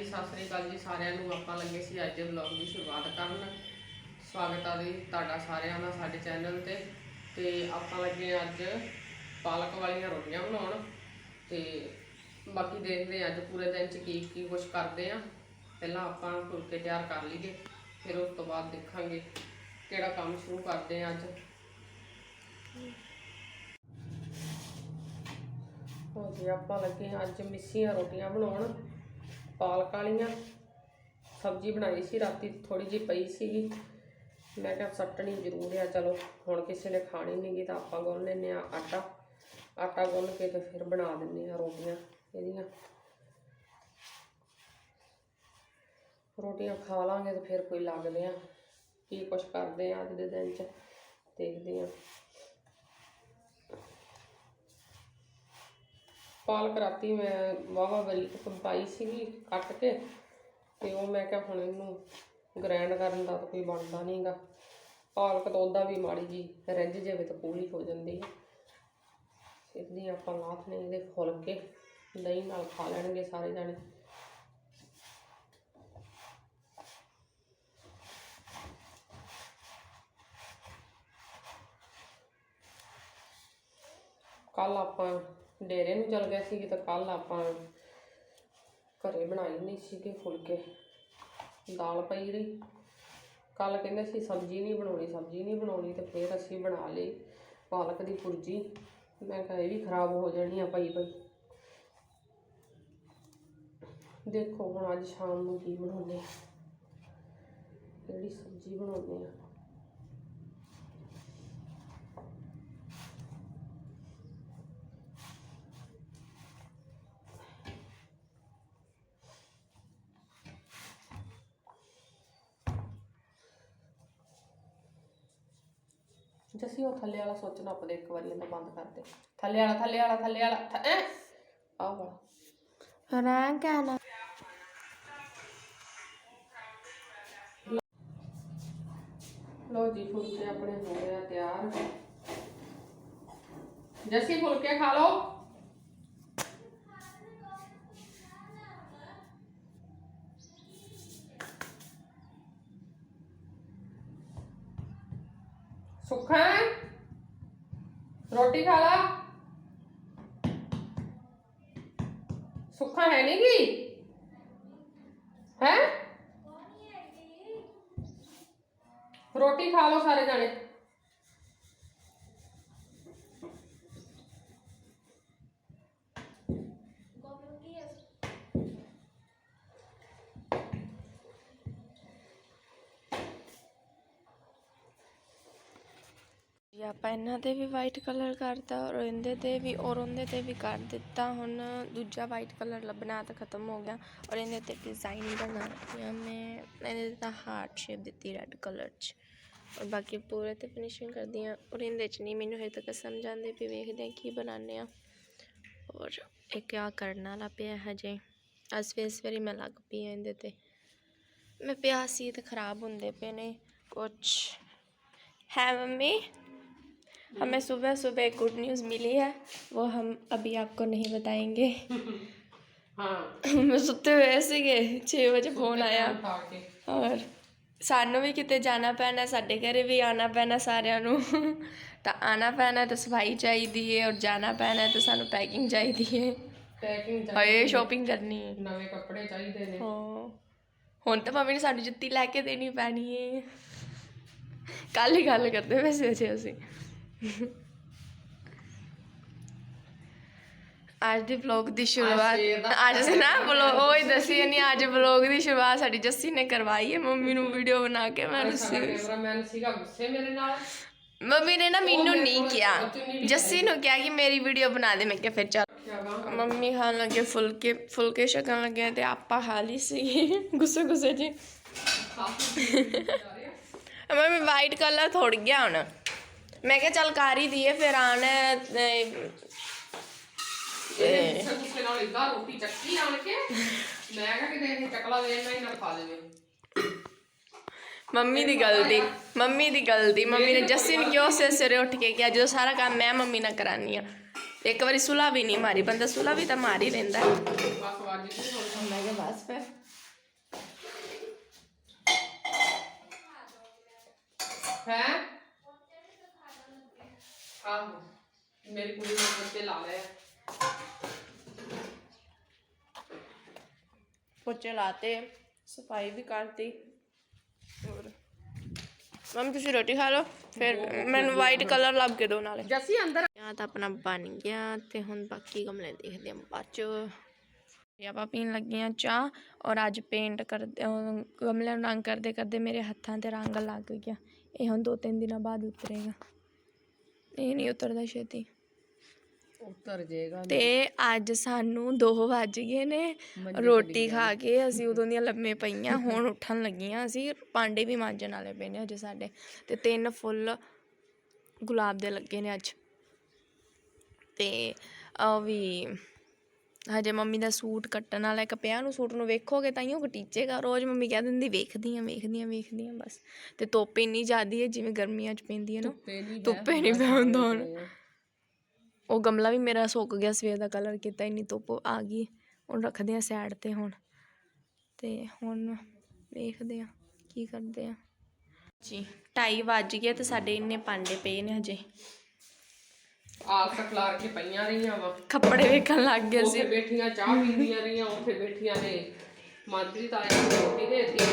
ਜੀ, ਸਤਿ ਸ੍ਰੀ ਅਕਾਲ ਜੀ ਸਾਰਿਆਂ ਨੂੰ। ਆਪਾਂ ਲੱਗੇ ਸੀ ਅੱਜ ਦੇ ਵਲੌਗ ਦੀ ਸ਼ੁਰੂਆਤ ਕਰਨ। ਸਵਾਗਤ ਆ ਜੀ ਤੁਹਾਡਾ ਸਾਰਿਆਂ ਦਾ ਸਾਡੇ ਚੈਨਲ ਤੇ। ਤੇ ਆਪਾਂ ਲੱਗੇ ਹਾਂ ਅੱਜ ਪਾਲਕ ਵਾਲੀਆਂ ਰੋਟੀਆਂ ਬਣਾਉਣ। ਤੇ ਬਾਕੀ ਦੇਖਦੇ ਹਾਂ ਅੱਜ ਪੂਰੇ ਦਿਨ ਚ ਕੀ ਕੀ ਕੁਝ ਕਰਦੇ ਆ ਪਹਿਲਾਂ ਆਪਾਂ ਫੁਲਕੇ ਤਿਆਰ ਕਰ ਲਈਏ, ਫਿਰ ਉਸ ਤੋਂ ਬਾਅਦ ਦੇਖਾਂਗੇ ਕਿਹੜਾ ਕੰਮ ਸ਼ੁਰੂ ਕਰਦੇ ਆ ਅੱਜ। ਹੋ ਜੀ, ਆਪਾਂ ਲੱਗੇ ਹਾਂ ਅੱਜ ਮਿੱਸੀਆਂ ਰੋਟੀਆਂ ਬਣਾਉਣ। ਪਾਲਕ ਵਾਲੀਆਂ। ਸਬਜ਼ੀ ਬਣਾਈ ਸੀ, ਰਾਤੀ ਥੋੜੀ ਜਿਹੀ ਪਈ ਸੀਗੀ। ਮੈਂ ਕਿਹਾ ਸੱਟਣੀ ਜ਼ਰੂਰ ਆ, ਚਲੋ ਹੁਣ ਕਿਸੇ ਨੇ ਖਾਣੀ ਨਹੀਂਗੀ ਤਾਂ ਆਪਾਂ ਗੁੰਨ ਲੈਨੇ ਆ ਆਟਾ। ਆਟਾ ਗੁੰਨ ਕੇ ਤੇ ਫਿਰ ਬਣਾ ਦਿੰਨੇ ਆ ਰੋਟੀਆਂ ਇਹਦੀਆਂ। ਰੋਟੀਆਂ ਖਾ ਲਾਂਗੇ ਤੇ ਫਿਰ ਕੋਈ ਲੱਗਦੇ ਆ ਕੀ ਕੁਛ ਕਰਦੇ ਆ ਅੱਜ ਦੇ ਦਿਨ ਚ, ਦੇਖਦੇ ਆ ਪਾਲਕ ਰਾਤੀ ਮੈਂ ਵਾਵਾ ਬਰੀਕ ਪਾਈ ਸੀਗੀ ਕੱਟ ਕੇ, ਤੇ ਉਹ ਮੈਂ ਕਿਹਾ ਹੁਣ ਇਹਨੂੰ ਗ੍ਰੈਂਡ ਕਰਨ ਦਾ ਤਾਂ ਕੋਈ ਬਣਦਾ ਨਹੀਂਗਾ। ਪਾਲਕ ਤਾਂ ਉਹਦਾ ਵੀ ਮਾੜੀ ਜੀ ਰਿੱਝ ਜਾਵੇ ਤਾਂ ਪੂਲੀ ਹੋ ਜਾਂਦੀ ਹੈ। ਸਿੱਧੀ ਆਪਾਂ ਲਾਥਨੇ ਇਹਦੇ ਫੁੱਲ ਕੇ ਦਹੀਂ ਨਾਲ ਖਾ ਲੈਣਗੇ ਸਾਰੇ ਜਾਣੇ। ਕੱਲ ਆਪਾਂ ਡੇਰੇ ਨੂੰ ਚਲ ਗਏ ਸੀ ਤਾਂ ਕੱਲ ਆਪਾਂ ਘਰੇ ਬਣਾਈ ਨਹੀਂ ਸੀਗੇ ਫੁਲਕੇ। ਦਾਲ ਪਈ ਰਹੀ। ਕੱਲ ਕਹਿੰਦੇ ਸੀ ਸਬਜ਼ੀ ਨਹੀਂ ਬਣਾਉਣੀ, ਸਬਜ਼ੀ ਨਹੀਂ ਬਣਾਉਣੀ ਤੇ ਫਿਰ ਅਸੀਂ ਬਣਾ ਲਈ ਪਾਲਕ ਦੀ ਪੁਰਜੀ ਮੈਂ ਕਿਹਾ ਇਹ ਵੀ ਖਰਾਬ ਹੋ ਜਾਣੀ ਆ ਪਈ ਪਈ ਦੇਖੋ ਹੁਣ ਅੱਜ ਸ਼ਾਮ ਨੂੰ ਕੀ ਬਣਾਉਂਦੇ ਆ। ਕਿਹੜੀ ਸਬਜ਼ੀ ਬਣਾਉਂਦੇ ਆ। ਜੱਸੀ ਉਹ ਥੱਲੇ ਵਾਲਾ ਸੁੱਚ ਨੱਪ ਦੇ ਇੱਕ ਵਾਰੀ ਇਹਨੂੰ ਬੰਦ ਕਰ ਦੇ। ਥੱਲੇ ਵਾਲਾ ਥੱਲੇ ਵਾਲਾ ਥੱਲੇ ਵਾਲਾ ਆਹ ਵਾਲਾ। ਰੈਂਕ ਹੈ ਨਾ ਲੋ ਜੀ ਫੁਲਕੇ ਆਪਣੇ ਹੋ ਗਏ ਤਿਆਰ। ਜੱਸੀ ਫੁਲਕੇ ਖਾ ਲਓ ਸੁੱਖਾ ਰੋਟੀ ਖਾ ਲਾ ਸੁੱਖਾ ਹੈ ਨਹੀਂ ਕੀ ਹੈ ਰੋਟੀ ਖਾ ਲਓ ਸਾਰੇ ਜਾਣੇ। ਜੀ, ਆਪਾਂ ਇਹਨਾਂ ਤੇ ਵੀ ਵਾਈਟ ਕਲਰ ਕਰਤਾ ਔਰ ਇਹਦੇ ਤੇ ਵੀ ਔਰ ਉਹਦੇ ਤੇ ਵੀ ਕਰ ਦਿੱਤਾ। ਹੁਣ ਦੂਜਾ ਵਾਈਟ ਕਲਰ ਲੱਭਣਾ ਤਾਂ ਖਤਮ ਹੋ ਗਿਆ ਔਰ ਇਹਦੇ ਤੇ ਡਿਜ਼ਾਈਨ ਬਣਾ ਆ। ਮੈਂ ਇਹਦੇ ਤਾਂ ਹਾਰਟ ਸ਼ੇਪ ਦਿੱਤੀ ਰੈੱਡ ਕਲਰ 'ਚ। ਔਰ ਬਾਕੀ ਪੂਰੇ ਤੇ ਫਿਨਿਸ਼ਿੰਗ ਕਰਦੀ ਆ ਔਰ ਇਹਦੇ 'ਚ ਨਹੀਂ ਮੈਨੂੰ ਹਜੇ ਤੱਕ ਸਮਝ ਆਉਂਦੇ ਵੀ ਵੇਖਦੇ ਆ ਕੀ ਬਣਾਉਂਦੇ ਆ ਔਰ ਇੱਕ ਆ ਕਰਨ ਵਾਲਾ ਪਿਆ ਹਜੇ ਅੱਜ ਫਿਰ ਇਸ ਵਾਰੀ ਮੈਂ ਲੱਗ ਪਈ ਆ ਇਹਦੇ ਤੇ मैं प्यासी तो ख़राब होंगे पे ने कुछ है मम्मी हमें सुबह सुबह एक गुड न्यूज़ मिली है वो हम अभी आपको नहीं बताएंगे ਹਾਂ मैं सुते हुए ਸੀਗੇ 6 ਵਜੇ ਫੋਨ ਆਇਆ ਖਾ ਕੇ ਔਰ ਸਾਨੂੰ ਵੀ ਕਿਤੇ ਜਾਣਾ ਪੈਣਾ ਸਾਡੇ ਘਰੇ ਵੀ ਆਣਾ ਪੈਣਾ ਸਾਰਿਆਂ ਨੂੰ। ਤਾਂ ਆਣਾ ਪੈਣਾ ਤਾਂ ਸਫ਼ਾਈ ਚਾਹੀਦੀ ਹੈ ਔਰ ਜਾਣਾ ਪੈਣਾ ਤਾਂ ਸਾਨੂੰ ਪੈਕਿੰਗ ਚਾਹੀਦੀ ਹੈ ਪੈਕਿੰਗ ਹਾਏ ਸ਼ਾਪਿੰਗ ਕਰਨੀ ਹੈ ਨਵੇਂ ਕੱਪੜੇ ਚਾਹੀਦੇ ਨੇ। ਹਾਂ। ਹੁਣ ਤਾਂ ਮੰਮੀ ਨੇ ਸਾਨੂੰ ਜੁੱਤੀ ਲੈ ਕੇ ਦੇਣੀ ਪੈਣੀ ਏ। ਕੱਲ ਹੀ ਗੱਲ ਕਰਦੇ ਵੈਸੇ ਅਸੀਂ। ਅੱਜ ਦੀ ਵਲੌਗ ਦੀ ਸ਼ੁਰੂਆਤ ਅੱਜ ਨਾ ਵਲੌਗ ਉਹ ਹੀ ਦੱਸੀ ਨਹੀਂ ਅੱਜ ਵਲੌਗ ਦੀ ਸ਼ੁਰੂਆਤ ਸਾਡੀ ਜੱਸੀ ਨੇ ਕਰਵਾਈ ਹੈ। ਮੰਮੀ ਨੂੰ ਵੀਡੀਓ ਬਣਾ ਕੇ ਮੈਂ ਰੁੱਸੀ ਕੈਮਰਾਮੈਨ ਸੀਗਾ ਗੁੱਸੇ ਮੇਰੇ ਨਾਲ। ਮੰਮੀ ਨੇ ਨਾ ਮੈਨੂੰ ਨਹੀਂ ਕਿਹਾ। ਜੱਸੀ ਨੂੰ ਕਿਹਾ ਕਿ ਮੇਰੀ ਵੀਡੀਓ ਬਣਾ ਦੇ। ਮੈਂ ਕਿਹਾ ਫਿਰ ਚੱਲ। ਮੰਮੀ ਖਾਣ ਲੱਗੇ ਫੁਲਕੇ ਫੁਲਕੇ ਛਕਣ ਲੱਗੇ ਤੇ ਆਪਾਂ ਖਾ ਲਈ ਸੀ। ਗੁੱਸੇ ਗੁੱਸੇ ਜੀ। ਮੰਮੀ ਵਾਈਟ ਕਲਰ ਥੋੜ ਗਿਆ ਹੁਣ। ਮੈਂ ਕਿਹਾ ਚੱਲ ਕਰ ਹੀ ਦਈਏ ਫਿਰ ਆਣ ਇਹ ਗੁੱਸੇ ਗੁੱਸੇ ਨਾਲ ਇਦਾਂ ਰੋਟੀ ਚੱਕੀ ਆਣ ਕੇ ਮੈਂ ਕਿਹਾ ਕਿਤੇ ਇਹ ਚਕਲਾ ਵੇਖ ਨਾ ਹੀ ਨਾ ਖਾ ਦੇਵੇ। ਮੰਮੀ ਦੀ ਗਲਤੀ ਮੰਮੀ ਦੀ ਗਲਤੀ ਮੰਮੀ ਨੇ ਜੱਸੀ ਨੂੰ ਕਿਉਂ ਸੇ ਸਿਰੇ ਉੱਠ ਕੇ ਕਿਹਾ? ਜਦੋਂ ਸਾਰਾ ਕੰਮ ਮੈਂ ਮੰਮੀ ਨਾਲ ਕਰਾਨੀ ਆ। ਇੱਕ ਵਾਰੀ ਸੁਲਾ ਵੀ ਨਹੀਂ ਮਾਰੀ ਬੰਦਾ ਸੁਲਾ ਵੀ ਤਾਂ ਮਾਰ ਹੀ ਲੈਂਦਾ। ਬਸ ਵੱਜ ਗਈ ਹੁਣ ਮੈਂ ਕਿਹਾ ਬਸ ਫਿਰ। ਹੈ? ਆਹੋ ਮੇਰੀ ਕੁੜੀ ਨੇ ਬੱਚੇ ਲਾ ਲਏ ਆ। ਪੋਚੇ ਲਾਤੇ ਸਫ਼ਾਈ ਵੀ ਕਰਤੀ। ਹੋਰ। ਮੰਮੀ ਤੁਸੀਂ ਰੋਟੀ ਖਾ ਲਓ ਫਿਰ ਮੈਨੂੰ ਵਾਈਟ ਕਲਰ ਲੱਭ ਕੇ ਦਿਓ ਨਾਲੇ। ਜੱਸੀ ਅੰਦਰ ਜਾਂ ਤਾਂ ਆਪਣਾ ਬਣ ਗਿਆ ਤੇ ਹੁਣ ਬਾਕੀ ਗਮਲੇ ਦੇਖਦੇ ਹਾਂ ਬਾਅਦ ਚ। ਤੇ ਆਪਾਂ ਪੀਣ ਲੱਗੇ ਆ ਚਾਹ ਔਰ ਅੱਜ ਪੇਂਟ ਕਰਦੇ ਅਹ ਗਮਲਿਆਂ ਨੂੰ ਰੰਗ ਕਰਦੇ ਕਰਦੇ ਮੇਰੇ ਹੱਥਾਂ ਤੇ ਰੰਗ ਲੱਗ ਗਿਆ। ਇਹ ਹੁਣ ਦੋ ਤਿੰਨ ਦਿਨਾਂ ਬਾਅਦ ਉਤਰੇਗਾ। ਇਹ ਨਹੀਂ ਉਤਰਦਾ ਛੇਤੀ। ਉੱਤਰ ਜਾਏਗਾ ਤੇ ਅੱਜ ਸਾਨੂੰ 2 ਵੱਜ ਗਏ ਨੇ। ਰੋਟੀ ਖਾ ਕੇ ਅਸੀਂ ਉਦੋਂ ਦੀਆਂ ਲੰਮੇ ਪਈਆਂ ਹੁਣ ਉੱਠਣ ਲੱਗੀਆਂ ਅਸੀਂ। ਭਾਂਡੇ ਵੀ ਮਾਂਜਣ ਵਾਲੇ ਪਏ ਨੇ ਅਜੇ ਸਾਡੇ। ਤੇ ਤਿੰਨ ਫੁੱਲ ਗੁਲਾਬ ਦੇ ਲੱਗੇ ਨੇ ਅੱਜ। ਤੇ ਉਹ ਵੀ ਹਜੇ ਮੰਮੀ ਦਾ ਸੂਟ ਕੱਟਣ ਵਾਲਾ ਇੱਕ ਪਿਆ ਨੂੰ ਸੂਟ ਨੂੰ ਵੇਖੋਗੇ ਤਾਂ ਹੀ ਉਹ ਕਟੀਚੇਗਾ ਰੋਜ਼ ਮੰਮੀ ਕਹਿ ਦਿੰਦੀ ਵੇਖਦੀ ਆ ਵੇਖਦੀ ਆ ਵੇਖਦੀ ਆ ਬਸ। ਤੇ ਧੁੱਪ ਇੰਨੀ ਜ਼ਿਆਦੀ ਹੈ ਜਿਵੇਂ ਗਰਮੀਆਂ 'ਚ ਪੈਂਦੀ ਹੈ ਨਾ। ਧੁੱਪੇ ਨਹੀਂ ਪੈਂਦਾ ਹੁਣ ਉਹ ਗਮਲਾ ਵੀ ਮੇਰਾ ਸੁੱਕ ਗਿਆ ਸਵੇਰ ਦਾ ਕਲਰ ਕੀਤਾ ਇੰਨੀ ਧੁੱਪ ਆ ਗਈ। ਹੁਣ ਰੱਖਦੇ ਆ ਸਾਈਡ ਤੇ ਹੁਣ। ਤੇ ਹੁਣ ਵੇਖਦੇ ਆ ਕੀ ਕਰਦੇ ਆ। ਜੀ 2:30 ਵੱਜ ਗਏ ਤੇ ਸਾਡੇ ਇੰਨੇ ਭਾਂਡੇ ਪਏ ਨੇ ਹਜੇ। ਆਪ ਤਾਂ ਖਲਾਰ ਕੇ ਪਈਆਂ ਰਹੀਆਂ ਵਾ। ਕੱਪੜੇ ਵੇਖਣ ਲੱਗ ਗਏ ਸੀ। ਉੱਥੇ ਬੈਠੀਆਂ ਚਾਹ ਪੀਂਦੀਆਂ ਰਹੀਆਂ ਉੱਥੇ ਬੈਠੀਆਂ ਨੇ। ਮਾਦਰੀ ਤਾਂ ਆਇਆ ਤੇ ਰੋਟੀ ਦੇ ਦਿੱਤੀ।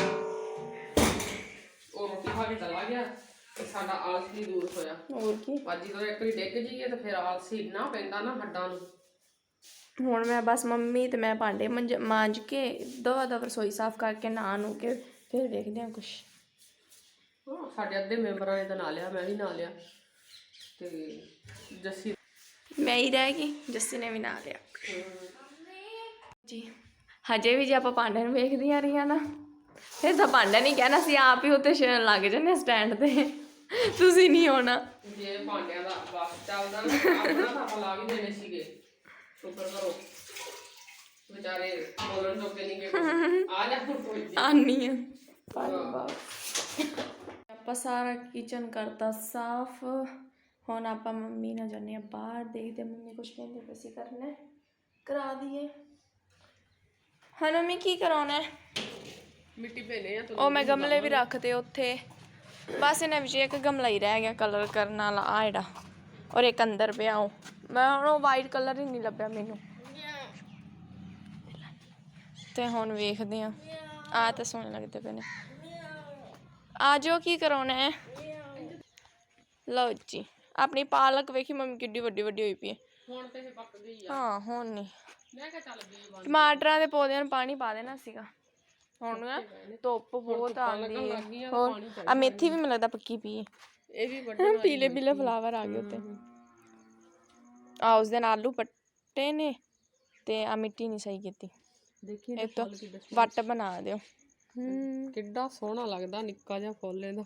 ਉਹ ਰੋਟੀ ਖਾ ਕੇ ਚਲਾ ਗਿਆ। ਤੇ ਸਾਡਾ ਆਲਸ ਵੀ ਦੂਰ ਹੋਇਆ। ਹੋਰ ਕੀ? ਅੱਜ ਜਦੋਂ ਇੱਕ ਵਾਰੀ ਡਿੱਗ ਜਾਈਏ ਤਾਂ ਫਿਰ ਆਲਸ ਇੰਨਾ ਪੈਂਦਾ ਨਾ ਹੱਡਾਂ ਨੂੰ। ਹੁਣ ਮੈਂ ਬਸ ਮੰਮੀ ਤੇ ਮੈਂ ਭਾਂਡੇ ਮੰਜ ਮਾਂਜ ਕੇ ਦੋ ਦੋ ਰਸੋਈ ਸਾਫ਼ ਕਰਕੇ ਨਹਾ ਨੂੰ ਕੇ ਫਿਰ ਵੇਖਦੇ ਆ ਕੁਛ। ਹਾਂ, ਸਾਡੇ ਅੱਧੇ ਮੈਂਬਰਾਂ ਨੇ ਤਾਂ ਨਾ ਲਿਆ ਮੈਂ ਵੀ ਨਾ ਲਿਆ। ਤੇ ਜੱਸੀ ਮੈਂ ਹੀ ਰਹਿ ਗਈ ਜੱਸੀ ਨੇ ਵੀ ਨਾ ਲਿਆ। ਜੀ ਹਜੇ ਵੀ ਜੇ ਆਪਾਂ ਭਾਂਡੇ ਨੂੰ ਵੇਖਦੀਆਂ ਰਹੀਆਂ ਨਾ ਫਿਰ ਤਾਂ ਭਾਂਡਾ ਨਹੀਂ ਕਹਿਣਾ ਸੀ ਆਪ ਹੀ ਉੱਤੇ ਲੱਗ ਜੰਨੇ ਸਟੈਂਡ ਤੇ। ਤੁਸੀਂ ਨਹੀਂ ਹੋਣਾ ਜੇ ਭਾਂਡਿਆਂ ਦਾ ਵਾਸ ਚੱਲਦਾ ਨਾ ਆਪਣਾ ਤਾਂ ਆਪਾਂ ਲਾ ਵੀ ਦੇਣੇ ਸੀਗੇ। ਸ਼ੁਕਰ ਕਰੋ। ਵਿਚਾਰੇ ਬੋਲਣ ਜੋਗੇ ਨਹੀਂ ਗਏ ਆ ਜਾ ਹੁਣ ਕੋਈ ਆਨੀ ਆ। ਆਪਾਂ ਸਾਰਾ ਕਿਚਨ ਕਰਤਾ ਸਾਫ਼। ਹੁਣ ਆਪਾਂ ਮੰਮੀ ਨਾਲ ਜਾਂਦੇ ਆ ਬਾਹਰ। ਦੇਖਦੇ ਮੰਮੀ ਕੁਝ ਕਹਿੰਦੇ ਪਏ ਸੀ ਕਰਨਾ। ਕਰਾ ਦਈਏ। ਹਾਂ ਮੰਮੀ ਕੀ ਕਰਾਉਣਾ ਹੈ? ਮਿੱਟੀ ਭੇਨੇ ਆ ਉਹ ਮੈਂ ਗਮਲੇ ਵੀ ਰੱਖਤੇ ਉੱਥੇ। ਬਸ ਇਹਨਾਂ ਵਿੱਚ ਇੱਕ ਗਮਲਾ ਹੀ ਰਹਿ ਗਿਆ ਕਲਰ ਕਰਨ ਵਾਲਾ ਆ ਜਿਹੜਾ। ਔਰ ਇੱਕ ਅੰਦਰ ਪਿਆ ਉਹ। ਮੈਂ ਹੁਣ ਉਹ ਵਾਈਟ ਕਲਰ ਹੀ ਨਹੀਂ ਲੱਭਿਆ ਮੈਨੂੰ। ਤੇ ਹੁਣ ਵੇਖਦੇ ਆ ਆ ਤਾਂ ਸੋਹਣੇ ਲੱਗਦੇ ਪਏ ਨੇ। ਆ ਜਾਓ ਕੀ ਕਰਾਉਣਾ ਹੈ। ਲਓ ਜੀ ਆਪਣੀ ਪਾਲਕ ਵੇਖੀ ਮੰਮੀ ਕਿੱਡੀ ਵੱਡੀ ਵੱਡੀ ਹੋਈ ਪਈ ਹੈ। ਹੁਣ ਤੇ ਇਹ ਪੱਕ ਗਈ ਆ। ਹਾਂ ਹੁਣ ਨਹੀਂ। ਮੈਂ ਕਿਹਾ ਚੱਲ ਟਮਾਟਰਾਂ ਦੇ ਪੌਦਿਆਂ ਨੂੰ ਪਾਣੀ ਪਾ ਦੇਣਾ ਸੀਗਾ। ਹੁਣ ਨਾ ਧੁੱਪ ਬਹੁਤ ਆਉਂਦੀ ਹੈ। ਹੋਰ ਆ ਮੇਥੀ ਵੀ ਮੈਨੂੰ ਲੱਗਦਾ ਪੱਕੀ ਪਈ ਹੈ। ਇਹ ਵੀ ਵੱਡੇ ਪੀਲੇ ਪੀਲੇ ਫਲਾਵਰ ਆ ਗਏ ਉੱਤੇ। ਆ ਉਸ ਦਿਨ ਆਲੂ ਪੱਟੇ ਨੇ ਤੇ ਆ ਮਿੱਟੀ ਨਹੀਂ ਸਹੀ ਕੀਤੀ। ਦੇਖੀ ਇਹ ਤੋਂ ਵੱਟ ਬਣਾ ਦਿਓ। ਕਿੱਡਾ ਸੋਹਣਾ ਲੱਗਦਾ ਨਿੱਕਾ ਜਿਹਾ ਫੁੱਲ ਇਹਦਾ।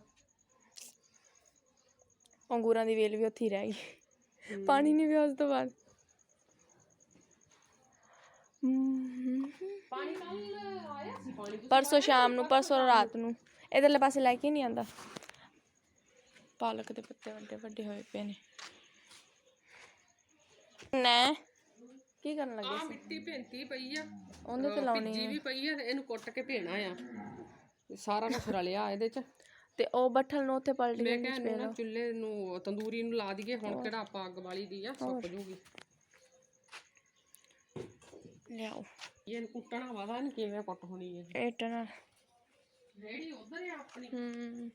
ਅੰਗੂਰਾਂ ਦੀ ਵੇਲ ਵੀ ਉੱਥੇ ਹੀ ਰਹਿ ਗਈ। ਪਾਣੀ ਨਹੀਂ ਪਿਆ ਉਸ ਤੋਂ ਬਾਅਦ। ਪਾਣੀ ਪਰਸੋਂ ਸ਼ਾਮ ਨੂੰ ਪਰਸੋਂ ਰਾਤ ਨੂੰ। ਇਧਰਲੇ ਪਾਸੇ ਲੈ ਕੇ ਨਹੀਂ ਆਂਦਾ ਪਾਲਕ ਦੇ ਪੱਤੇ ਵੱਡੇ ਵੱਡੇ ਹੋਏ ਪਏ ਨੇ। ਨਾ ਕੀ ਕਰਨ ਲੱਗੇ ਆ ਮਿੱਟੀ ਭੇਂਤੀ ਪਈ ਆ। ਉਹਦੇ ਤੇ ਲਾਉਣੀ ਜੀ ਵੀ ਪਈ ਆ ਤੇ ਇਹਨੂੰ ਕੁੱਟ ਕੇ ਭੇਣਾ ਆ। ਤੇ ਸਾਰਾ ਕੁਝ ਰਲਿਆ ਇਹਦੇ ਚ। ਤੇ ਉਹ ਬੱਠਲ ਨੂੰ ਉੱਥੇ ਪਲਟ ਮੈਂ ਗਈ ਕਿਹਾ ਇਹਨੂੰ ਨਾ ਚੁੱਲ੍ਹੇ ਨੂੰ ਤੰਦੂਰੀ ਨੂੰ ਲਾ ਦਈਏ ਹੁਣ ਕਿਹੜਾ ਆਪਾਂ ਅੱਗ ਵਾਲੀ ਦੀ ਆ ਸੁੱਕ ਜੂਗੀ। ਲਿਆਓ। ਇਹਨੂੰ ਕੁੱਟਣਾ ਵਾਦਾ ਨਹੀਂ ਕਿਵੇਂ ਕੁੱਟ ਹੋਣੀ ਹੈ ਇੱਟ ਨਾਲ। ਰੇੜੀ ਉਧਰ ਆ ਆਪਣੀ। ਹੂੰ।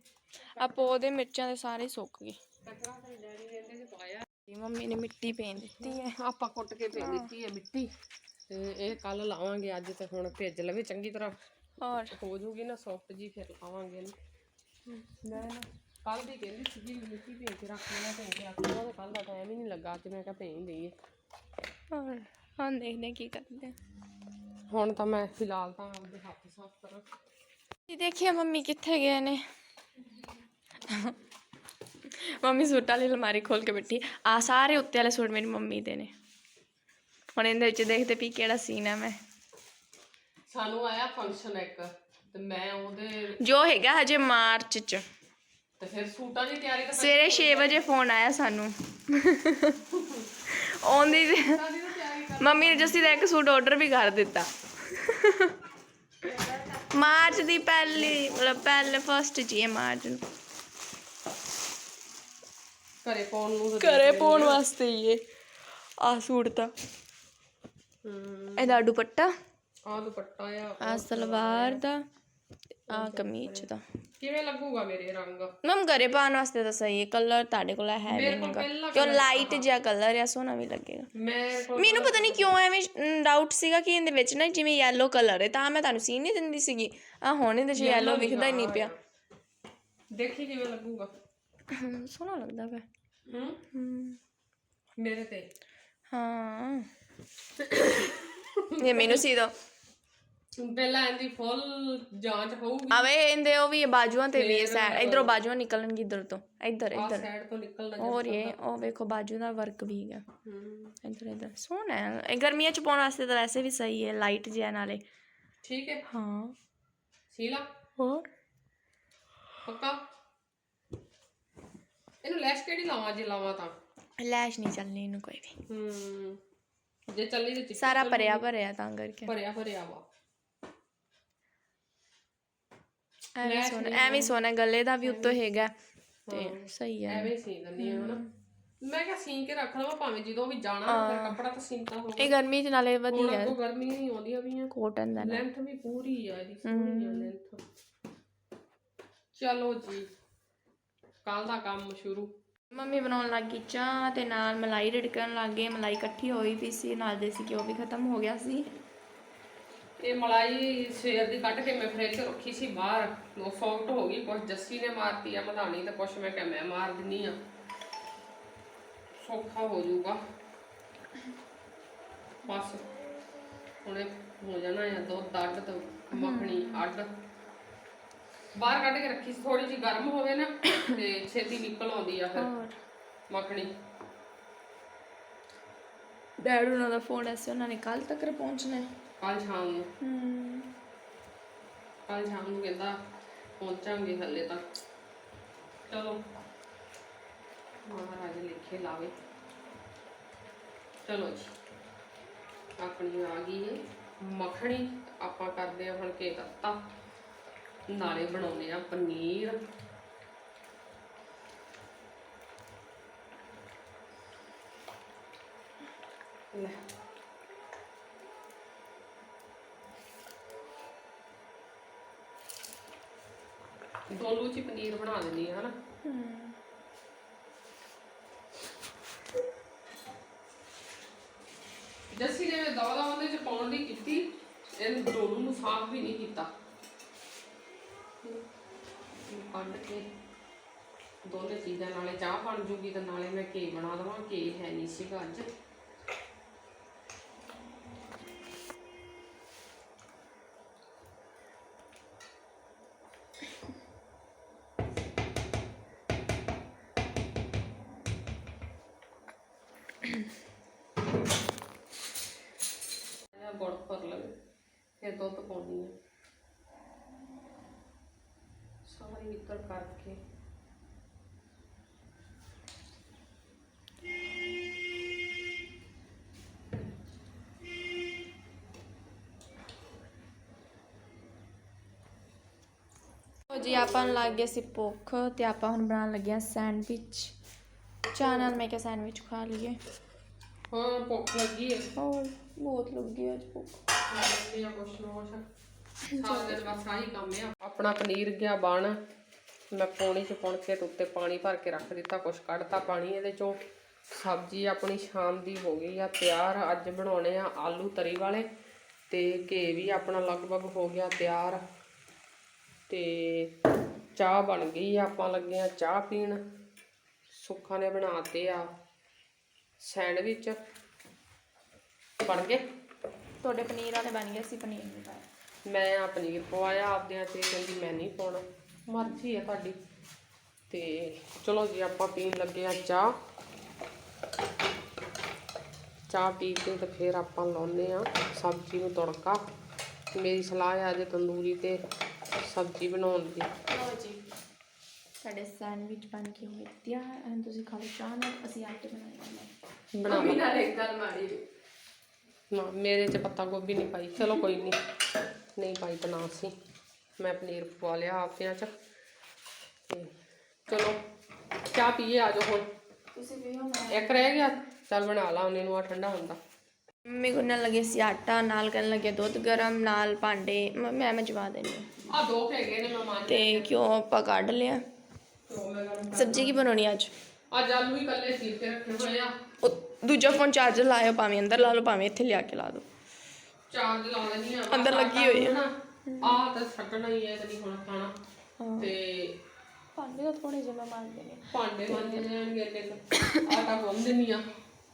ਆਪੋ ਉਹਦੇ ਮਿਰਚਾਂ ਦੇ ਸਾਰੇ ਹੀ ਸੁੱਕ ਗਏ। ਟੱਕਰਾ ਤੇ ਡੈਡੀ ਨੇ ਇਹਦੇ ਚ ਪਾਇਆ। ਮੰਮੀ ਨੇ ਮਿੱਟੀ ਪੇਨ ਦਿੱਤੀ ਹੈ। ਆਪਾਂ ਕੁੱਟ ਕੇ ਭੇਜ ਦਿੱਤੀ ਹੈ ਮਿੱਟੀ। ਤੇ ਇਹ ਕੱਲ ਲਾਵਾਂਗੇ ਅੱਜ ਤੇ ਹੁਣ ਭੇਜ ਲਵੇ ਚੰਗੀ ਤਰ੍ਹਾਂ। ਔਰ ਹੋ ਜੂਗੀ ਨਾ ਸੌਫਟ ਜੀ ਫਿਰ ਲਾਵਾਂਗੇ ਇਹਨੂੰ। ਕੱਲ ਦੀ ਕਹਿੰਦੀ ਸੀਗੀ ਮਿੱਟੀ ਭੇਜ ਕੇ ਰੱਖ ਲੈਣਾ ਭੇਜ ਕੇ ਰੱਖ ਲੈਣਾ ਕੱਲ ਦਾ ਟਾਈਮ ਹੀ ਨਹੀਂ ਲੱਗਾ ਅੱਜ ਮੈਂ ਕਿਹਾ ਭੇਜ ਦੇਈਏ। ਔਰ ਹੁਣ ਦੇਖਦੇ ਹਾਂ ਕੀ ਕਰਦੇ ਹਾਂ ਹੁਣ ਤਾਂ ਮੈਂ ਫਿਲਹਾਲ ਤਾਂ ਆਪਦੇ ਹੱਥ ਸਾਫ਼ ਕਰਾਂ ਇਹ ਦੇਖਿਆ ਮੰਮੀ ਕਿੱਥੇ ਗਏ ਨੇ? ਮੰਮੀ ਸੂਟਾਂ ਵਾਲੀ ਅਲਮਾਰੀ ਖੋਲ ਕੇ ਬੈਠੀ। ਆ ਸਾਰੇ ਉੱਤੇ ਵਾਲੇ ਸੂਟ ਮੇਰੀ ਮੰਮੀ ਦੇ ਨੇ। ਹੁਣ ਇਹਦੇ ਵਿੱਚ ਦੇਖਦੇ ਵੀ ਕਿਹੜਾ ਸੀਨ ਹੈ ਮੈਂ। ਸਾਨੂੰ ਆਇਆ ਫੰਕਸ਼ਨ ਇੱਕ ਤੇ ਮੈਂ ਉਹਦੇ ਜੋ ਹੈਗਾ ਹਜੇ ਮਾਰਚ ਚ। ਤੇ ਫਿਰ ਸੂਟਾਂ ਦੀ ਤਿਆਰੀ ਤਾਂ ਸਵੇਰੇ 6 ਵਜੇ ਫੋਨ ਆਇਆ ਸਾਨੂੰ। ਆਉਂਦੀ ਮੰਮੀ ਨੇ ਜੱਸੀ ਦਾ ਇੱਕ ਸੂਟ ਆਰਡਰ ਵੀ ਕਰ ਦਿੱਤਾ। ਮਾਰਚ ਦੀ ਪਹਿਲੀ ਮਤਲਬ ਪਹਿਲੇ ਫਸਟ ਜੀ ਹੈ ਮਾਰਚ ਨੂੰ। ਘਰੇ ਪਾਉਣ ਨੂੰ ਘਰੇ ਪਾਉਣ ਵਾਸਤੇ ਹੀ ਇਹ ਆ ਸੂਟ ਤਾਂ। ਹੂੰ। ਇਹਦਾ ਦੁਪੱਟਾ। ਆ ਦੁਪੱਟਾ ਆ। ਆ ਸਲਵਾਰ ਦਾ। ਆ ਕਮੀਜ਼ ਦਾ ਕਿਵੇਂ ਲੱਗੂਗਾ ਮੇਰੇ ਰੰਗ? ਮਮ ਘਰੇ ਪਾਉਣ ਵਾਸਤੇ ਤਾਂ ਸਹੀ ਹੈ ਕਲਰ ਤੁਹਾਡੇ ਕੋਲ ਹੈ ਵੀ ਮੇਰੇ ਕੋਲ ਨਹੀਂਗਾ ਪਹਿਲਾ ਕਿਉਂ ਲਾਈਟ ਜਿਹਾ ਕਲਰ ਆ ਸੋਹਣਾ ਵੀ ਲੱਗੇਗਾ। ਕੋਲ ਮੈਨੂੰ ਪਤਾ ਨਹੀਂ ਕਿਉਂ ਐਵੇਂ ਡਾਊਟ ਸੀਗਾ ਕਿ ਇਹਦੇ ਵਿੱਚ ਨਾ ਜਿਵੇਂ ਯੈਲੋ ਕਲਰ ਹੈ ਤਾਂ ਮੈਂ ਤੁਹਾਨੂੰ ਸੀ ਨਹੀਂ ਦਿੰਦੀ ਸੀਗੀ। ਆ ਹੁਣ ਇਹਦੇ 'ਚ ਯੈਲੋ ਵਿਖਦਾ ਹੀ ਨਹੀਂ ਪਿਆ। ਦੇਖੀ ਕਿਵੇਂ ਲੱਗੂਗਾ? ਹਮ, ਸੋਹਣਾ ਲੱਗਦਾ ਪਿਆ ਹੂੰ? ਹਮ, ਮੇਰੇ ਤੇ। ਹਾਂ। ਇਹ ਮੈਨੂੰ ਸੀ ਦੋ। ਪਹਿਲਾਂ ਇਹਦੀ ਫੁੱਲ ਜਾਂਚ ਹੋਊਗੀ। ਆਵੇ ਇਹਦੇ ਉਹ ਵੀ ਬਾਜੂਆਂ ਤੇ ਵੀ ਇਹ ਸਾਈਡ ਇਧਰੋਂ ਬਾਜੂਆਂ ਨਿਕਲਣਗੀ ਇਧਰ ਤੋਂ ਇੱਧਰ ਇੱਧਰ। ਸਾਈਡ ਤੋਂ ਨਿਕਲਣਾ ਹੋਰ ਇਹ ਉਹ ਵੇਖੋ ਬਾਜੂ ਦਾ ਵਰਕ ਵੀ ਹੈਗਾ। ਹੂੰ। ਇੱਧਰ ਇੱਧਰ। ਸੋਹਣਾ ਹੈ। ਇਹ ਗਰਮੀਆਂ ਚ ਪਾਉਣ ਵਾਸਤੇ ਤਾਂ ਵੈਸੇ ਵੀ ਸਹੀ ਹੈ ਲਾਈਟ ਜਿਹਾ ਨਾਲੇ। ਠੀਕ ਹੈ। ਹਾਂ। ਸੀਲਾ ਹੋਰ? ਪੱਕਾ? ਇਹਨੂੰ ਲੈਸ਼ ਕਿਹੜੀ ਲਾਵਾਂ ਜੇ ਲਾਵਾਂ ਤਾਂ? ਲੈਸ਼ ਨਹੀਂ ਚੱਲਣੀ ਇਹਨੂੰ ਕੋਈ ਵੀ। ਹੂੰ। ਜੇ ਚੱਲੀ ਤੇ ਚਿੱਟੀ ਸਾਰਾ ਭਰਿਆ ਭਰਿਆ ਤਾਂ ਕਰਕੇ। ਭਰਿਆ ਭਰਿਆ ਵਾ। ਐਵੇਂ ਸੋਹਣਾ ਐਵੇਂ ਸੋਹਣਾ ਗਲੇ ਦਾ ਵੀ ਉੱਤੋਂ ਹੈਗਾ। ਤੇ ਸਹੀ ਹੈ ਐਵੇਂ ਸੀ ਆ ਹਨਾ। ਮੈਂ ਕਿਹਾ ਸੀਨ ਕੇ ਰੱਖ ਲਵਾਂ ਭਾਵੇਂ ਜਦੋਂ ਵੀ ਜਾਣਾ ਫਿਰ ਕੱਪੜਾ ਤਾਂ ਸੀਨਤਾ ਹੋਵੇ। ਇਹ ਗਰਮੀ ਚ ਨਾਲੇ ਵਧੀਆ ਅੱਗੋਂ ਗਰਮੀ ਨਹੀਂ ਆਉਂਦੀਆਂ ਪਈਆਂ। ਕੋਟਨ ਦਾ ਲੈਂਥ ਵੀ ਪੂਰੀ ਆ ਇਹਦੀ ਸੋਹਣੀ ਆ ਲੈਂਥ ਚਲੋ ਜੀ ਕੱਲ ਦਾ ਕੰਮ ਸ਼ੁਰੂ। ਮੰਮੀ ਬਣਾਉਣ ਲੱਗ ਗਈ ਚਾਹ ਤੇ ਨਾਲ ਮਲਾਈ ਰਿੜਕਣ ਲੱਗ ਮਲਾਈ ਇਕੱਠੀ ਹੋਈ ਪਈ ਸੀ ਨਾਲ ਦੇਸੀ ਘਿਓ ਵੀ ਖਤਮ ਹੋ ਗਿਆ ਸੀ। ਇਹ ਮਲਾਈ ਸਵੇਰ ਦੀ ਕੱਢ ਕੇ ਮੈਂ ਫ੍ਰਿਜ 'ਚ ਰੱਖੀ ਸੀ ਬਾਹਰ। ਉਹ ਸੌਫਟ ਹੋ ਗਈ ਕੁਛ ਜੱਸੀ ਨੇ ਮਾਰਤੀ ਆ ਮਧਾਣੀ ਤੇ ਕੁਛ ਮੈਂ ਕਿਹਾ ਮੈਂ ਮਾਰ ਦਿੰਨੀ ਆ। ਸੌਖਾ ਹੋ ਜਾਊਗਾ। ਬਸ ਹੁਣੇ ਹੋ ਜਾਣਾ ਆ ਦੁੱਧ ਅੱਡ ਤੇ ਮੱਖਣੀ ਅੱਡ। ਬਾਹਰ ਕੱਢ ਕੇ ਰੱਖੀ ਸੀ ਥੋੜੀ ਜਿਹੀ ਗਰਮ ਹੋਵੇ ਨਾ ਤੇ ਛੇਤੀ ਨਿਕਲ ਆਉਂਦੀ ਆ ਫਿਰ ਮੱਖਣੀ। ਡੈਡ ਉਹਨਾਂ ਦਾ ਫੋਨ ਐਸੇ ਉਹਨਾਂ ਨੇ ਕੱਲ ਤੱਕ ਪਹੁੰਚਣਾ ਹੈ। ਕੱਲ ਸ਼ਾਮ ਨੂੰ। ਹੂੰ। ਕੱਲ ਸ਼ਾਮ ਨੂੰ ਕਹਿੰਦਾ ਪਹੁੰਚਾਂਗੇ ਹੱਲੇ ਤੱਕ ਚਲੋ। ਮਹਾਰਾਜ ਲਿਖੇ ਲਾਵੇ। ਚਲੋ ਜੀ। ਆਪਣੀ ਆ ਗਈ ਹੈ ਮੱਖਣੀ। ਆਪਾਂ ਕਰਦੇ ਆ ਹੁਣ ਕੇ ਦਿੱਤਾ ਨਾਲੇ ਬਣਾਉਂਦੇ ਆ ਪਨੀਰ। ਲੈ। ਦੋਲੂ ਚ ਪਨੀਰ ਬਣਾ ਦਿੰਦੀ ਆ, ਹਨਾ? ਜੱਸੀ ਨੇ ਦਵਾ ਦਵਾ ਉਹਦੇ ਚ ਪਾਉਣ ਦੀ ਕੀਤੀ, ਇਹਨੂੰ ਦੋਲੂ ਨੂੰ ਸਾਫ਼ ਵੀ ਨਹੀਂ ਕੀਤਾ। ਕੱਢ ਕੇ ਦੋਨੇ ਚੀਜ਼ਾਂ, ਨਾਲੇ ਚਾਹ ਬਣ ਜੂਗੀ ਤੇ ਨਾਲੇ ਮੈਂ ਕੇ ਬਣਾ ਦਵਾਂ ਕੇ ਹੈ ਨਹੀਂ ਸੀਗਾ ਅੱਜ। ਲਓ ਜੀ ਆਪਾਂ ਨੂੰ ਲੱਗ ਗਿਆ ਸੀ ਭੁੱਖ ਤੇ ਆਪਾਂ ਹੁਣ ਬਣਾਉਣ ਲੱਗੇ ਆ ਸੈਂਡਵਿਚ। ਚਾਹ ਨਾਲ ਮੈਂ ਕਿਹਾ ਸੈਂਡਵਿਚ ਖਾ ਲਈਏ। ਹਾਂ ਭੁੱਖ ਲੱਗੀ ਹੈ ਹੋਰ ਬਹੁਤ ਲੱਗੀ ਅੱਜ ਭੁੱਖ। ਖਾਣੇ ਆ ਕੁਛ ਨਾ ਕੁਛ ਸਾਰਾ ਦਿਨ ਬਸ ਆਹੀ ਕੰਮ ਆ ਆਪਣਾ ਪਨੀਰ ਗਿਆ ਬਣ। ਮੈਂ ਪੌਣੀ ਚ ਪੁਣ ਕੇ ਤੇ ਉੱਤੇ ਪਾਣੀ ਭਰ ਕੇ ਰੱਖ ਦਿੱਤਾ ਕੁਛ ਕੱਢਤਾ ਪਾਣੀ ਇਹਦੇ ਚੋਂ। ਸਬਜ਼ੀ ਆਪਣੀ ਸ਼ਾਮ ਦੀ ਹੋ ਗਈ ਆ ਤਿਆਰ। ਅੱਜ ਬਣਾਉਣੇ ਆ ਆਲੂ ਤਰੀ ਵਾਲੇ ਤੇ ਘੇ ਵੀ ਆਪਣਾ ਲਗਭਗ ਹੋ ਗਿਆ ਤਿਆਰ। ਤੇ ਚਾਹ ਬਣ ਗਈ ਆ ਆਪਾਂ ਲੱਗੇ ਆ ਚਾਹ ਪੀਣ। ਸੁੱਖਾ ਨੇ ਬਣਾਤੇ ਆ ਸੈਂਡਵਿਚ। ਬਣ ਗਏ? ਤੁਹਾਡੇ ਪਨੀਰ ਵਾਲੇ ਬਣ ਗਏ ਸੀ ਪਨੀਰ ਨਹੀਂ ਪਾਇਆ ਮੈਂ ਆ ਪਨੀਰ ਪਵਾਇਆ ਆਪਦਿਆਂ ਤੇ ਕਹਿੰਦੀ ਮੈਂ ਨਹੀਂ ਪਾਉਣਾ। ਮਰਜ਼ੀ ਹੈ ਤੁਹਾਡੀ। ਤੇ ਚਲੋ ਜੀ ਆਪਾਂ ਪੀਣ ਲੱਗੇ ਆ ਚਾਹ। ਚਾਹ ਪੀ ਕੇ ਤੇ ਫਿਰ ਆਪਾਂ ਲਾਉਨੇ ਆ ਸਬਜ਼ੀ ਨੂੰ ਤੜਕਾ। ਮੇਰੀ ਸਲਾਹ ਹੈ ਅੱਜ ਤੰਦੂਰੀ ਤੇ ਸਬਜ਼ੀ ਬਣਾਉਣ ਦੀ। ਲਓ ਜੀ ਸਾਡੇ ਸੈਂਡਵਿਚ ਬਣ ਕੇ ਹੋਏ ਤਿਆਰ। ਹਨ ਤੁਸੀਂ ਖਾ ਲਓ ਚਾਹ ਨਾਲ ਅਸੀਂ ਆਟੇ ਬਣਾਏ ਨੇ ਬਣਾ ਮੰਮੀ ਨਾਲ ਇੱਕ ਗੱਲ ਮਾਰੀ ਨਾ ਮੇਰੇ ਚ ਪੱਤਾ ਗੋਭੀ ਨਹੀਂ ਪਾਈ। ਚਲੋ ਕੋਈ ਨਹੀਂ। ਨਹੀਂ ਪਾਈ ਤਾਂ ਨਾ ਸੀ ਮੈਂ ਪਨੀਰ ਪਵਾ ਲਿਆ ਆਪਿਆਂ ਚ। ਤੇ ਚਲੋ ਚਾਹ ਪੀਏ ਆ ਜਾਓ ਹੁਣ। ਤੁਸੀਂ ਵੀ ਹੋ ਮੈਂ ਇੱਕ ਰਹਿ ਗਿਆ। ਚੱਲ ਬਣਾ ਲਾ ਉਹਨੇ ਨੂੰ ਆ ਠੰਡਾ ਹੁੰਦਾ। ਮੰਮੀ ਗੁੰਨਣ ਲੱਗੇ ਸੀ ਆਟਾ ਨਾਲ ਕਰਨ ਲੱਗੇ ਦੁੱਧ ਗਰਮ ਨਾਲ ਭਾਂਡੇ। ਮ- ਮੈਂ ਮਜਵਾ ਦੇਣੀ ਆ। ਦੋ ਹੈਗੇ ਨੇ ਮਹਿਮਾਨ ਤੇ ਕਿਉਂ ਆਪਾਂ ਕੱਢ ਲਿਆ? ਸਬਜ਼ੀ ਕੀ ਬਣਾਉਣੀ ਅੱਜ? ਅੱਜ ਆਲੂ ਹੀ ਕੱਲੇ ਸੀਰ ਕੇ ਰੱਖੇ ਹੋਏ ਆ। ਉਹ ਦੂਜਾ ਫੋਨ ਚਾਰਜਰ ਲਾਇਓ ਭਾਵੇਂ ਅੰਦਰ ਲਾ ਲਓ ਭਾਵੇਂ ਇੱਥੇ ਲਿਆ ਕੇ ਲਾ ਦਿਓ। ਚਾਰਜ ਲਾ ਲੈਣੀ ਆ ਅੰਦਰ ਲੱਗੀ ਹੋਈ ਆ। ਆ ਤਾਂ ਛੱਡਣਾ ਹੀ ਹੈ ਕਦੀ ਹੁਣ ਖਾਣਾ। ਤੇ ਭਾਂਡੇ ਤਾਂ ਥੋੜੇ ਜਿਹਾ ਮਾਰ ਦੇਣੇ ਭਾਂਡੇ ਮਾਂਜੇ ਜਾਣਗੇ ਕੁ। ਆਟਾ ਗੁੰਨ ਦਿੰਨੀ ਆ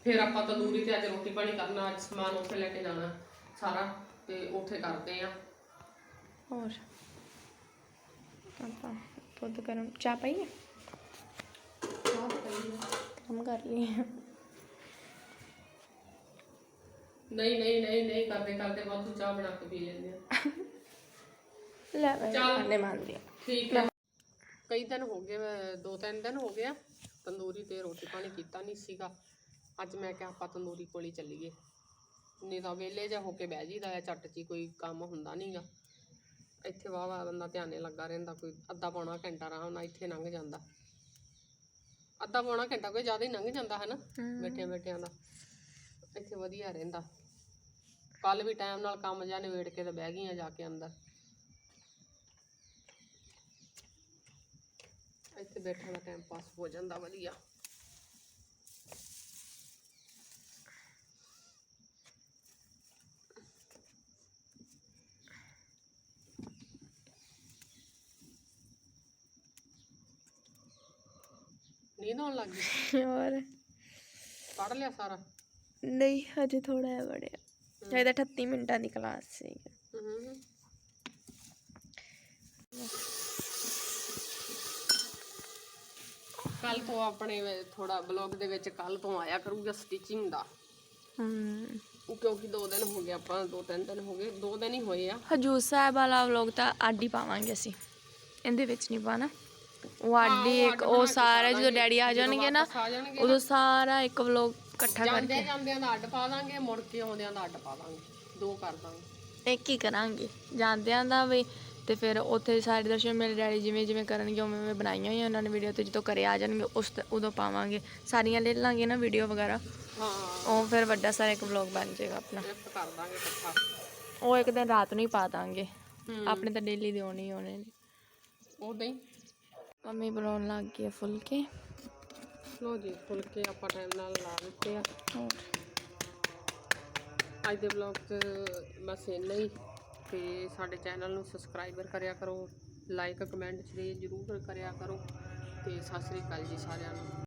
ਫਿਰ ਆਪਾਂ ਤੰਦੂਰੀ ਤੇ ਅੱਜ ਰੋਟੀ ਪਾਣੀ ਕਰਨਾ ਅੱਜ ਸਮਾਨ ਉੱਥੇ ਲੈ ਕੇ ਜਾਣਾ ਸਾਰਾ ਤੇ ਉੱਥੇ ਕਰਦੇ ਆ ਹੋਰ? ਆਪਾਂ ਦੁੱਧ ਗਰਮ ਚਾਹ ਪਾਈਏ ਕੰਮ ਕਰ ਲਈ ਨਹੀਂ ਨਹੀਂ ਨਹੀਂ ਨਹੀਂ ਕਰਦੇ ਕਰਦੇ ਵਾਧੂ ਚਾਹ ਬਣਾ ਕੇ ਪੀ ਲੈਂਦੇ ਆ। ਲੈ ਮੈਂ ਚੱਲ। ਭਾਂਡੇ ਮਾਰਦੀ ਆ। ਠੀਕ ਹੈ ਕਈ ਦਿਨ ਹੋ ਗਏ ਮੈਂ- ਦੋ ਤਿੰਨ ਦਿਨ ਹੋ ਗਏ ਆ ਤੰਦੂਰੀ ਤੇ ਰੋਟੀ ਪਾਣੀ ਕੀਤਾ ਨਹੀਂ ਸੀਗਾ। ਅੱਜ ਮੈਂ ਕਿਹਾ ਆਪਾਂ ਤੰਦੂਰੀ ਕੋਲ ਹੀ ਚੱਲੀਏ। ਨਹੀਂ ਤਾਂ ਵਿਹਲੇ ਜਿਹਾ ਹੋ ਕੇ ਬਹਿ ਜੀਦਾ ਆ ਝੱਟ ਚ ਕੋਈ ਕੰਮ ਹੁੰਦਾ ਨਹੀਂਗਾ ਇੱਥੇ ਵਾਹ ਵਾਹ ਬੰਦਾ ਧਿਆਨੇ ਲੱਗਾ ਰਹਿੰਦਾ ਕੋਈ ਅੱਧਾ ਪੌਣਾ ਘੰਟਾ ਆਰਾਮ ਨਾਲ ਇੱਥੇ ਲੰਘ ਜਾਂਦਾ। ਅੱਧਾ ਪੌਣਾ ਘੰਟਾ ਕੋਈ ਜ਼ਿਆਦਾ ਹੀ ਲੰਘ ਜਾਂਦਾ ਹੈ ਨਾ ਬੈਠਿਆਂ ਬੈਠਿਆਂ ਦਾ। ਇੱਥੇ ਵਧੀਆ ਰਹਿੰਦਾ। ਕੱਲ ਵੀ ਟਾਈਮ ਨਾਲ ਕੰਮ ਜਾਂ ਨਿਬੇੜ ਕੇ ਤੇ ਬਹਿ ਗਈਆਂ ਜਾ ਕੇ ਅੰਦਰ। ਇੱਥੇ ਬੈਠਣ ਦਾ ਟਾਈਮ ਪਾਸ ਹੋ ਜਾਂਦਾ ਵਧੀਆ। ਆਉਣ ਲੱਗ ਗਈ? ਹੋਰ? ਪੜ ਲਿਆ ਸਾਰਾ? ਨਹੀਂ ਹਜੇ ਥੋੜਾ ਹੈ ਬੜਿਆ ਚਾਹੀਦਾ 38 ਮਿੰਟਾਂ ਦੀ ਕਲਾਸ ਸੀ ਹਮ ਕੱਲ ਤੋਂ ਆਪਣੇ ਥੋੜਾ ਬਲੌਗ ਦੇ ਵਿੱਚ ਕੱਲ ਤੋਂ ਆਇਆ ਕਰੂਗਾ ਸਟਿਚਿੰਗ ਦਾ। ਹਮ ਕਿਉਂਕਿ ਦੋ ਦਿਨ ਹੋ ਗਏ ਆਪਾਂ ਦੋ ਤਿੰਨ ਦਿਨ ਹੋ ਗਏ ਦੋ ਦਿਨ ਹੀ ਹੋਏ ਆ। ਹਜੂਰ ਸਾਹਿਬ ਵਾਲਾ ਵਲੋਗ ਤਾਂ ਅੱਡ ਹੀ ਪਾਵਾਂਗੇ ਅਸੀਂ। ਇਹਦੇ ਵਿੱਚ ਨਹੀਂ ਪਾਣਾ। ਹੀ ਇੱਕ ਉਹ ਸਾਰਾ ਜਦੋਂ ਡੈਡੀ ਆ ਜਾਣਗੇ ਨਾ ਆ ਜਾਣਗੇ ਉਦੋਂ ਸਾਰਾ ਇੱਕ ਵਲੋਗ ਇਕੱਠਾ ਕਰਕੇ। ਜਾਂਦੇ ਜਾਂਦਿਆਂ ਦਾ ਅੱਡ ਪਾ ਦਾਂਗੇ ਮੁੜ ਕੇ ਆਉਂਦਿਆਂ ਦਾ ਅੱਡ ਪਾ ਦਾਂਗੇ ਦੋ ਕਰ ਦਾਂਗੇ। ਇੱਕ ਹੀ ਕਰਾਂਗੇ ਜਾਂਦਿਆਂ ਦਾ ਵੀ ਤੇ ਫਿਰ ਉੱਥੇ ਸਾਰੇ ਦਰਸ਼ਨ ਮੇਰੇ ਡੈਡੀ ਜਿਵੇਂ ਜਿਵੇਂ ਕਰਨਗੇ ਉਵੇਂ ਉਵੇਂ ਬਣਾਈਆਂ ਹੋਈਆਂ ਉਹਨਾਂ ਨੇ ਵੀਡੀਓ ਤੇ ਜਦੋਂ ਘਰੇ ਆ ਜਾਣਗੇ ਉਸ ਤ- ਉਦੋਂ ਪਾਵਾਂਗੇ। ਸਾਰੀਆਂ ਲੈ ਲਾਂਗੇ ਨਾ ਵੀਡੀਓ ਵਗੈਰਾ। ਹਾਂ। ਉਹ ਫਿਰ ਵੱਡਾ ਸਾਰਾ ਇੱਕ ਵਲੌਗ ਬਣ ਜਾਏਗਾ ਆਪਣਾ। ਕਰ ਦਾਂਗੇ ਇਕੱਠਾ। ਉਹ ਇੱਕ ਦਿਨ ਰਾਤ ਨੂੰ ਹੀ ਪਾ ਦਾਂਗੇ। ਆਪਣੇ ਤਾਂ ਡੇਲੀ ਦੇ ਆਉਣੇ ਹੀ ਆਉਣੇ ਨੇ। ਉਦਾਂ ਹੀ ਮੰਮੀ ਬਣਾਉਣ ਲੱਗ ਗਈ ਆ ਫੁਲਕੇ। ਲੋ ਜੀ ਫੁਲਕੇ ਆਪਾਂ ਟਾਈਮ ਨਾਲ ਲਾ ਦਿੱਤੇ ਆ। ਹੋਰ। ਅੱਜ ਦੇ ਵਲੌਗ 'ਚ ਬਸ ਇੰਨਾ ਹੀ। ਤੇ ਸਾਡੇ ਚੈਨਲ ਨੂੰ ਸਬਸਕ੍ਰਾਈਬਰ ਕਰਿਆ ਕਰੋ ਲਾਈਕ ਕਮੈਂਟ ਸ਼ੇਅਰ ਜ਼ਰੂਰ ਕਰਿਆ ਕਰੋ। ਤੇ ਸਤਿ ਸ੍ਰੀ ਅਕਾਲ ਜੀ ਸਾਰਿਆਂ ਨੂੰ।